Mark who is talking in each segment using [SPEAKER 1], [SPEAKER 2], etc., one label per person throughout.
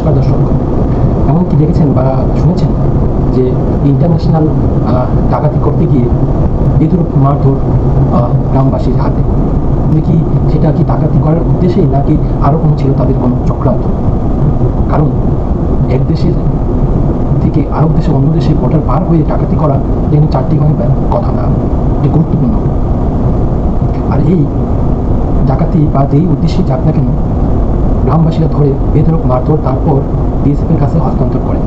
[SPEAKER 1] নমস্কার দর্শক। এমনকি দেখেছেন বা শুনেছেন যে ইন্টারন্যাশনাল ডাকাতি করতে গিয়ে বেদুর মারধর গ্রামবাসীর হাতে? দেখি সেটা কি ডাকাতি করার উদ্দেশ্যেই নাকি আরও কোনো ছিল তাদের কোনো চক্রান্ত? কারণ এক দেশের থেকে আরব দেশে অন্য দেশে বর্ডার পার হয়ে ডাকাতি করা যেন চারটি মানে কথা না, এটি গুরুত্বপূর্ণ। আর এই ডাকাতি বা যেই উদ্দেশ্যে যাক না কেন গ্রামবাসীরা ধরে বেধরক মারধর তারপর বিএসএফের কাছে হস্তান্তর করে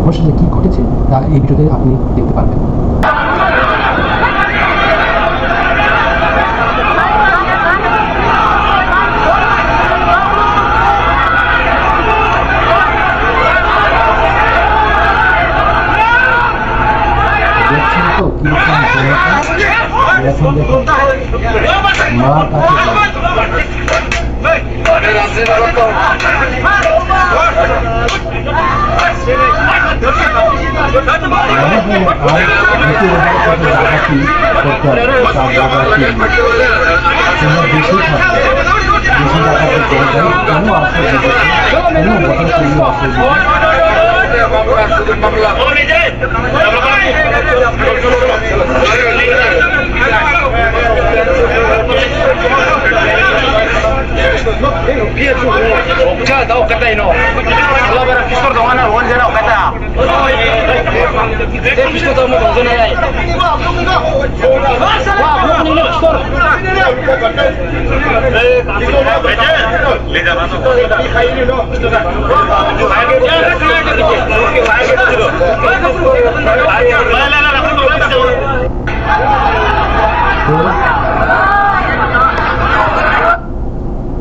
[SPEAKER 1] অবশেষে কী ঘটেছে তা এই ভিডিওতে আপনি দেখতে পারবেন মা কাছে Walaupun awal itu adalah satu rahasi, dokter sahabat semua bisnis bisnis akan berjalan baik, kamu harus berjalan, kamu bakal semua Dia tuh,
[SPEAKER 2] jangan tahu kata ini. Allah berakhir doa,
[SPEAKER 3] Allah jangan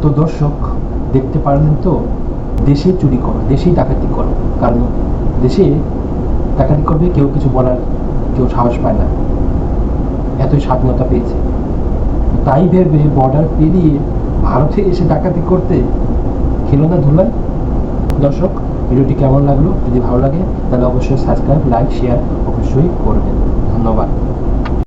[SPEAKER 1] তো দর্শক দেখতে পারলেন তো দেশে চুরি করো দেশেই ডাকাতি করো কারণ দেশে ডাকাতি করবে, কেউ কিছু বলার, কেউ সাহস পায় না। এতই স্বাধীনতা পেয়েছে। তাই ভেবে বর্ডার পেরিয়ে ভারতে এসে ডাকাতি করতে খেলো না ধুলাই দর্শক, ভিডিওটি কেমন লাগল? যদি ভালো লাগে, তাহলে অবশ্যই সাবস্ক্রাইব লাইক শেয়ার অবশ্যই করবেন। ধন্যবাদ।